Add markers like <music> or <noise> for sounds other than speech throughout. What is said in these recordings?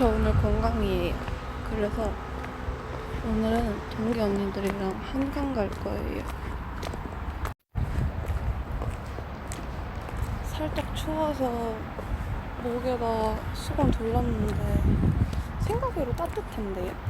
저 오늘 건강이에요. 그래서 오늘은 동기 언니들이랑 한강 갈 거예요. 살짝 추워서 목에다 수건 둘렀는데 생각외로 따뜻한데요?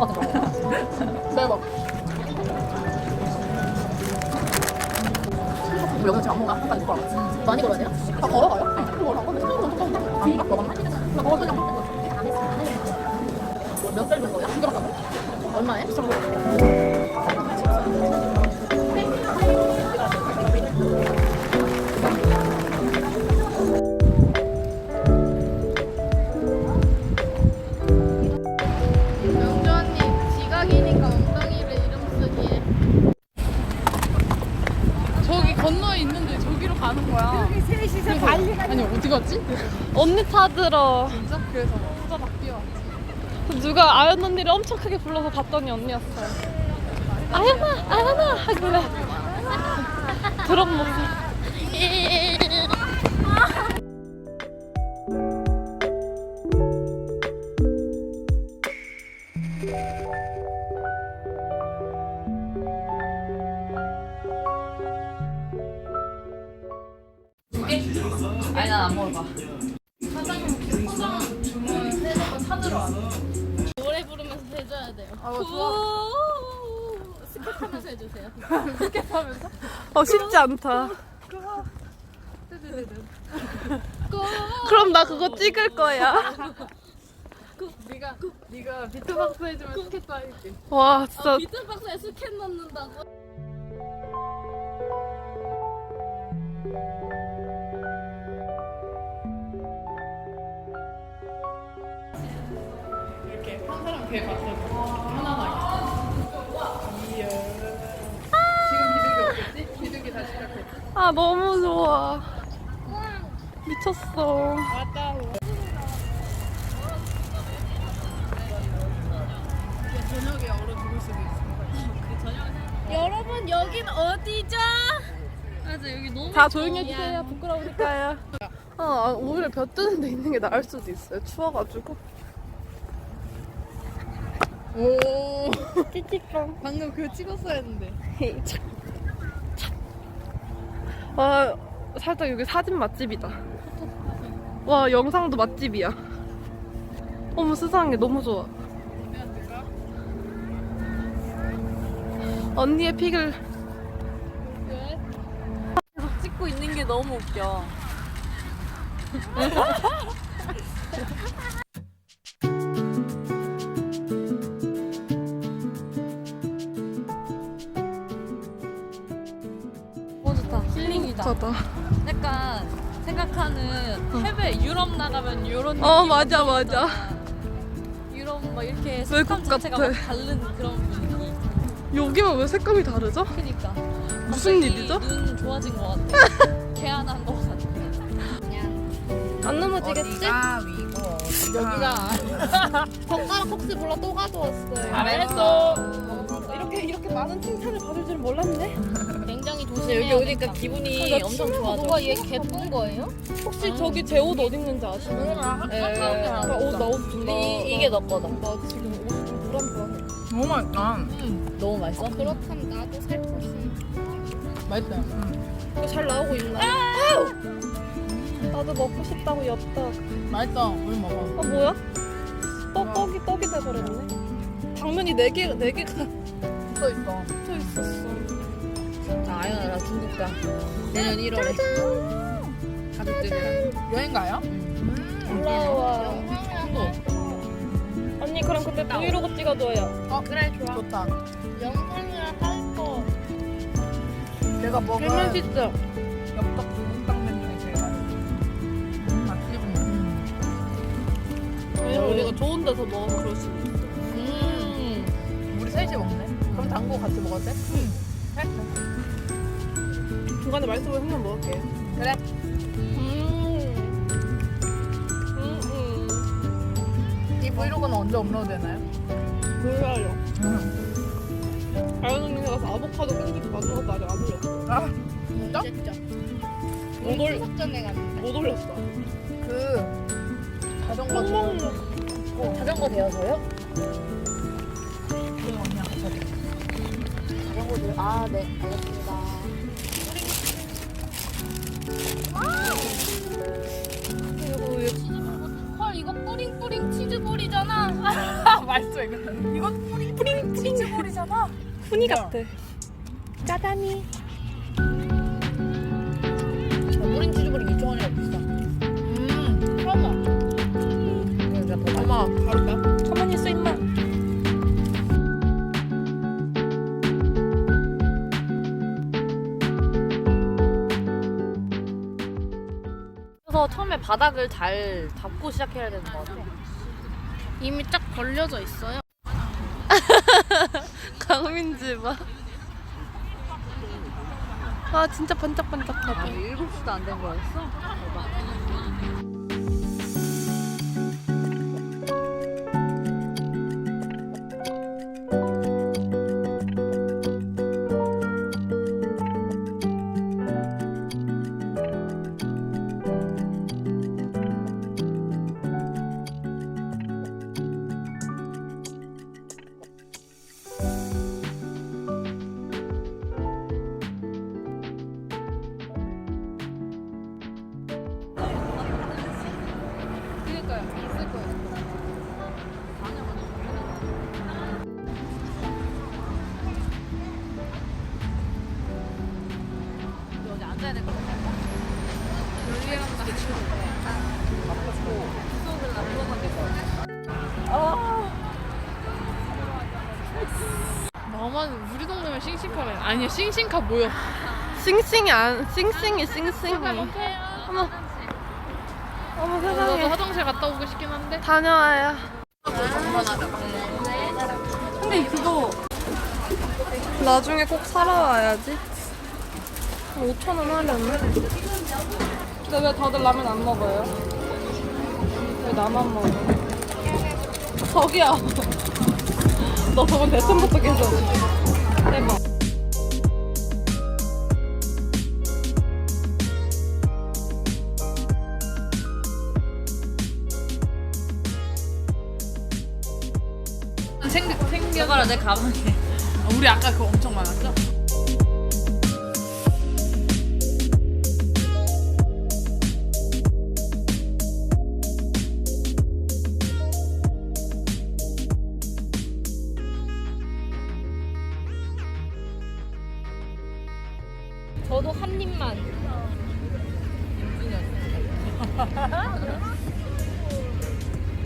것 같은 거. 매워. 여기서 지금 안 먹나? 한까지 걸어. 많이 걸어야 돼요? 다 걸어가요? 그럼 걸어. 근데 생각보다 좀 더운데? 안 먹었나? 나 걸어 그냥 몇살 된 거예요? 신기하다고? 얼마에? 비싼 거. 갔지? 언니 찾으러 진짜? 그래서 후다닥 뛰어왔지. 누가 아연 언니를 엄청 크게 불러서 봤더니 언니였어요 아연아 아연아 하길래. 그런 모습 <laughs> 어 쉽지 않다. 그럼 나 그거 찍을 거야. 네가 네가 비트박스 해주면 스케치 할게 와 진짜 비트박스에 스캔 넣는다고? 이렇게 한 사람 배 봤을 아 너무 좋아. 미쳤어. 여러분 여긴 어디죠? 맞아 여기 너무 다 조용히 해주세요. 부끄러우니까요. 아 아, 오히려 볕 뜨는 데 있는 게 나을 수도 있어요. 추워가지고. 오 찌찌뽕. 방금 그거 찍었어야 했는데 <laughs> 와 살짝 여기 사진 맛집이다. 와 영상도 맛집이야. 어머 세상에 너무 좋아. 언니의 픽을 계속 찍고 있는 게 너무 웃겨. <laughs> 저다. 약간 생각하는 해외 유럽 나가면 이런 느낌 어 맞아 맞아. 유럽 막 이렇게 외국 색감 자체가 같아. 막 다른 그런 분위기. 여기만 왜 색감이 다르죠? 그니까. 무슨 일이죠? 눈 좋아진 것 같아. <laughs> 개안한 것 같아. 안 넘어지겠지? 어디가 위고 여기가 <laughs> 젓가락 혹시 몰라 또 가져왔어요. 잘했어. 이렇게 이렇게 많은 칭찬을 받을 줄은 몰랐네. 굉장히 여기 조심해야 오니까 기분이 나 엄청 좋아져. 뭐가 얘 개쁜 거예요? 혹시 저기 제 옷 어디 있는지 아시나요? 네. 나옷나옷 준다. 이, 이게 너 거다. 나 지금 옷이 좀 불안불안해. 너무 맛있다. 너무 맛있어? 그렇다면 나도 살 것이. 맛있어요. 이거 잘 나오고 있나? 나도 먹고 싶다고 엽떡. 맛있어. 우리 먹어. 아 뭐야? 떡 떡이 떡이 돼버렸네. 당면이 네 개 네 개가 또 있어. 붙어 있었어. 나 중국 가. 내년 1월에. 가족들이랑. 여행 가요? 올라와. 중국. 언니 그럼 그때 브이로그 찍어줘요. 어, 그래, 좋아. 좋다. 영상이랑 할 거. 내가 먹은 개 맛있죠? 엽떡 중국 당면 중에 제일 맛있어. 음, 맛있네. 왜냐면 우리가 좋은 데서 먹으면 그럴 수 있어. 음. 우리 셋이 먹네. 그럼 당구 같이 먹어도 돼? 중간에 맛있어 보이면 한번 먹을게요. 그래. 음. 음, 음. 이 브이로그는 언제 업로드 되나요? 몰라요. 음. 아연 언니 가서 아보카도 만든 것도 아직 안 올렸어. 아, 진짜? 못, 올, 추석 전에 갔는데. 못 올렸어. 그 자전거 꼭도 먹는 자전거 대여서요? 그 언니랑 같이 하자. 자전거 대여. 아, 네. 알겠습니다. 헐 이거 뿌링뿌링 치즈볼이잖아. 맛있어 이거. 이건 뿌링 뿌링 뿌링 치즈볼이잖아. <laughs> 훈이 같아. 짜다니. 바닥을 잘 잡고 시작해야 되는 것 같아. 이미 쫙 벌려져 있어요. <laughs> 강민지 봐. 아, 진짜 반짝반짝하다. 7시도 안 된 거였어? 앉아야 될것 같아. 나만 우리 동네면 싱싱카네. 아니야 싱싱카 뭐야? 싱싱이 안, 싱싱이, 싱싱이. 어머. 어머, 나도 세상에. 화장실 갔다 오고 싶긴 한데. 다녀와요. 근데 그거 나중에 꼭 사러 와야지. 5천 원 하려나? 근데 왜 다들 라면 안 먹어요? 왜 나만 먹어? 저기야. <laughs> 너 저번 대천부터 계속 해봐. 생 생겨. 저거라 내 가방에. 우리 아까 그거 엄청 많았죠? 저도 한 입만.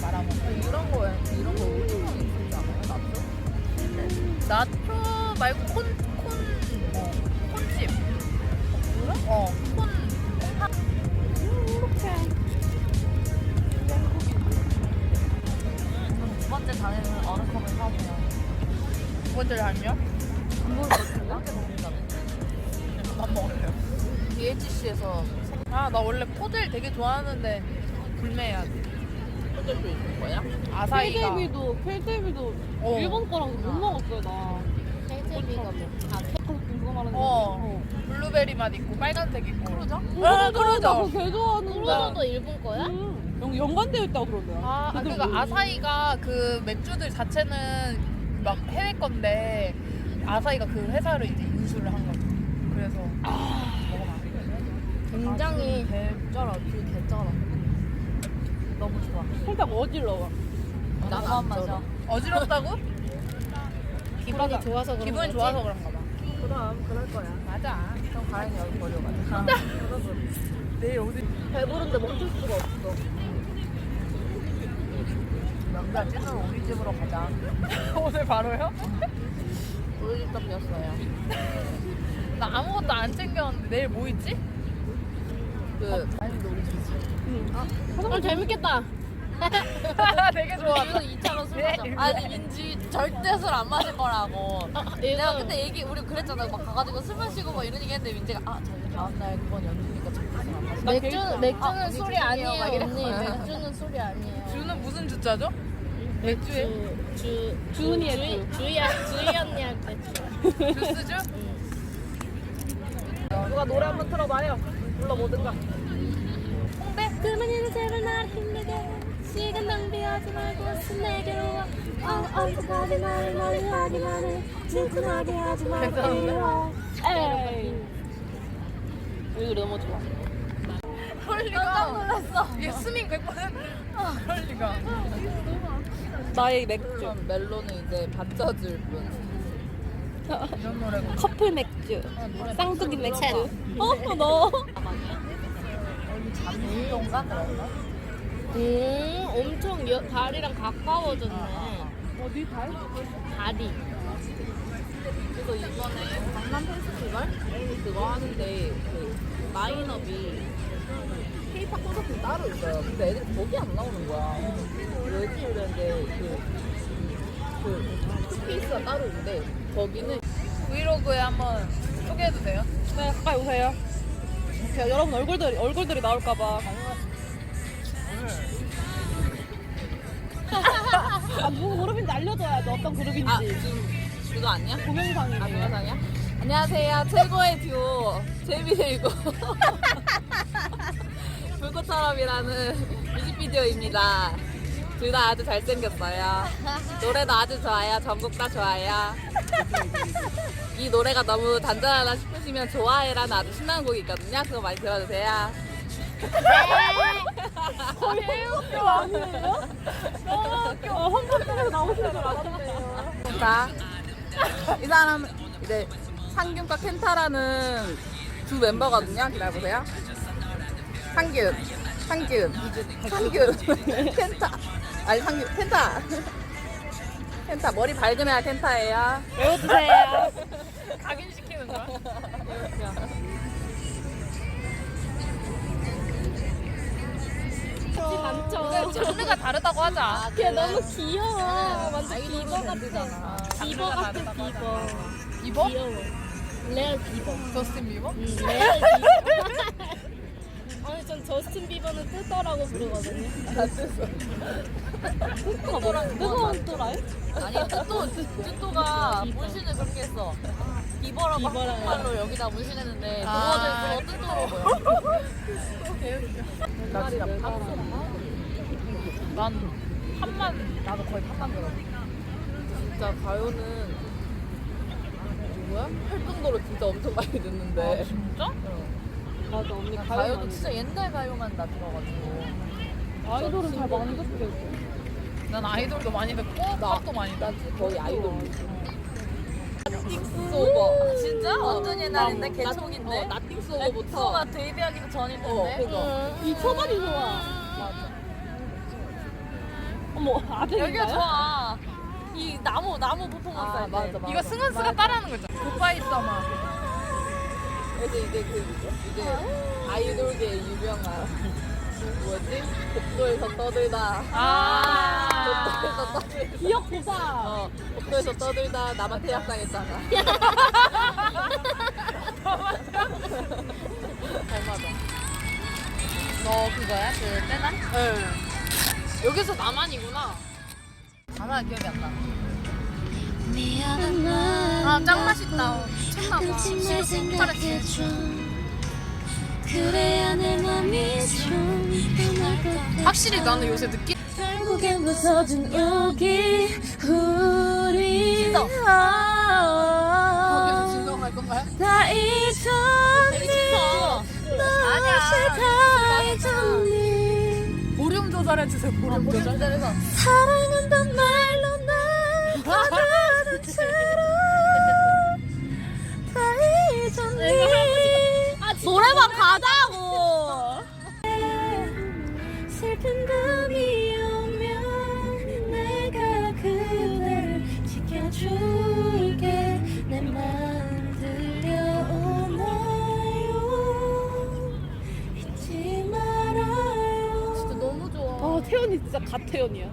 말아먹어. 이런 거에 이런 거 우리 진짜 않아요? 나초? 나초 말고 콘, 콘, 뭐, 콘칩. 그래? 어, 콘. 두 번째 다니는 어느 컵을 사세요? 두 번째 다니요? 밥 먹어요. BHC에서 아 나 원래 코델 되게 좋아하는데 불매해야 돼. 코델도 있는 거야? 아사히가. 펠데비도 펠데비도 어. 일본 거랑 못 먹었어요 나. 텔테비가 뭐? 아, 그거 말하는 거. 어. 블루베리 맛 있고 빨간색 있고. 크루저? 응, 아, 그거 크루저. 개 좋아하는데. 크루저도 일본 거야? 응. 연- 연관되어 있다고 그러네요. 아, 아 그러니까 아사히가 그 맥주들 자체는 막 해외 건데 아사히가 그 회사를 이제 인수를 한 거지. 굉장히 개쩔어. 그 개쩔어. 너무 좋아. 살짝 어질러워. 나도 안 마셔. 어지럽다고? <laughs> 기분이 좋아서 그런 기분이 거지? 좋아서 그런가 봐. 그럼 그럴 거야. 맞아. 그럼 가연이 여기 버려가지고. <laughs> 내일 어디 배부른데 멈출 수가 없어. 명자 찐으로 우리 집으로 가자. <laughs> 오늘 바로요? 우리 집 덤볐어요. 나 아무것도 안 챙겼는데 내일 뭐 있지? 그 아닌데 우리 집. 오늘 재밌겠다. <laughs> 되게 좋아. 여기서 2차로 술 네. 마셔. 아니 민지 절대 술 안 마실 거라고. 내가 내가 그때 얘기 우리 그랬잖아. 막 가가지고 술 마시고 막 이런 얘기 했는데 민지가 아 저희 다음 날 그건 연주니까 절대 술 안 마실. 맥주 아, 맥주는 언니 술이. 아니에요. 언니. 맥주는 술이 아니에요. 주는 무슨 주자죠? 맥주에 주, 주, 주은이 주희, 주희 언니 할 때. 주스죠? 누가 노래 한번 틀어봐요. 불러보든가. 그만이는 제발 날 힘내게 시간 낭비하지 말고 스내게로 와 어, 나를 멀리 하기만 해 질투나게 하지 말고 이리 와 에이. 여기 너무 좋아. 그럴 리가. 놀랐어. 이게 스밍 100%. 그럴 리가. 나의 맥주. 멜로는 이제 받쳐줄 분. 이런 노래가. 커플 맥주. 쌍둥이 맥주. 어, 너. 그런가? 음 엄청 여, 다리랑 가까워졌네 어디 달? 다리 그래서 이번에 강남 페스티벌 그거 하는데 그 마인업이 K-팝 콘서트 따로 있어요. 근데 애들이 거기 안 나오는 거야. 왜지 그랬는데 그, 그 스페이스가 따로 있는데 거기는 브이로그에 한번 소개해도 돼요? 네, 가까이 오세요. 이렇게 여러분 얼굴들이 얼굴들이 나올까봐. 아, 누구 그룹인지 알려줘야지 어떤 그룹인지. 아 지금 그거 아니야? 동영상이에요. 아 동영상이야? 안녕하세요 최고의 듀오 제비들고 <laughs> 불꽃처럼이라는 뮤직비디오입니다 둘 다 아주 잘생겼어요 노래도 아주 좋아요 전곡 다 좋아요 이 노래가 너무 단단하다 싶으시면 좋아해라는 아주 신나는 곡이 있거든요 그거 많이 들어주세요 해외학교 아니에요? 너무 웃겨. 어, 홍보팀에서 나오시는 줄 알았는데요. 자, 이 사람 이제 상균과 켄타라는 두 멤버거든요. 기다려보세요. 상균, 상균, 상균, <laughs> 켄타. 아니 상균, 켄타. 켄타 머리 밝으면 켄타예요. 외워주세요. 각인시키는 거야? 많죠 장르가 다르다고 하자. 걔 너무 귀여워 완전 비버 같잖아 비버 같은 비버 이버? 귀여워 레알 비버 저스틴 비버? 음, 레알 비버 <laughs> 아니 전 저스틴 비버는 뜨더라고 부르거든요 뜨거운 또라이? 아니 뚜또 뚜또가 문신을 그렇게 했어. 비버라고 비버라고. 한국말로 여기다 문신했는데 아. 그거를 뚜또로 보여. 나 진짜 난 판만 나도 거의 판만 들어. 진짜 가요는 누구야? 활동도로 진짜 엄청 많이 듣는데. 진짜? 맞아 언니 가요도 진짜 옛날 가요만 나 들어가지고. 아이돌은 잘 만족해. 난 아이돌도 많이 듣고 팝도 많이 듣고. 거의 아이돌. 나띵스 오버. 진짜? 완전 옛날인데 개총인데. 어, 나띵스 오버부터. 가 데뷔하기도 전인데. 어, 그거. 이 초반이 좋아. 어머 아들인가요? 여기가 좋아. 이 나무 나무 퍼포먼스 아. 맞아, 맞아. 이거 승은스가 따라하는 거 있잖아. 굿바이 서머. 그래서 이제 그? 이제 아이돌계 유명한 뭐였지? 복도에서 떠들다. 아. 복도에서 떠들다. 기억 보자. 어, 복도에서 떠들다 나만 퇴학당했잖아. 잘 맞아. 너 그거야? 그 빼날? 네. 여기서 나만이구나. 아마 기억이 안 나. 아, 짱 맛있다. 같아 확실히 나는 요새 느끼. 결국엔 부서진 여기 우리. 거기서 아, 진정할 건가요? 다 잊었니? 너를 다 잊었니? 볼륨 조절해주세요, 볼륨 조절. 사랑한단 말 태연이 진짜 갓태연이야.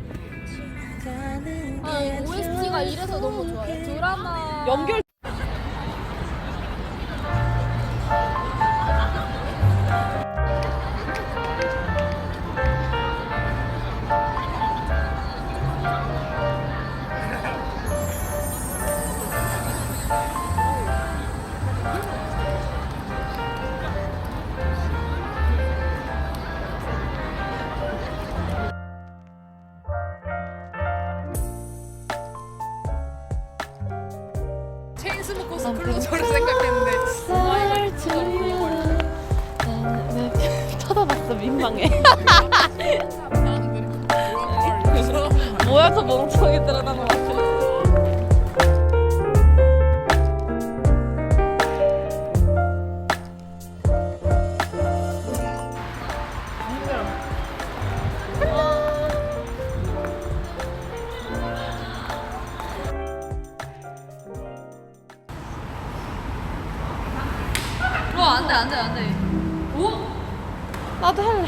아, 게 OST가 이래서 너무 좋아요. 드라마. 연결. 체인스모커스 클로저를 생각했는데. 쌀 들려 나는 왜 쳐다봤어 민망해. 뭐야 저 멍청이들아 나는 맞춰. 어, 안 돼, 안 돼, 안 돼. 나도 할래.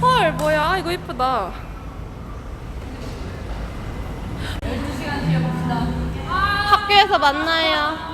헐 뭐야 이거 이쁘다. 학교에서 만나요.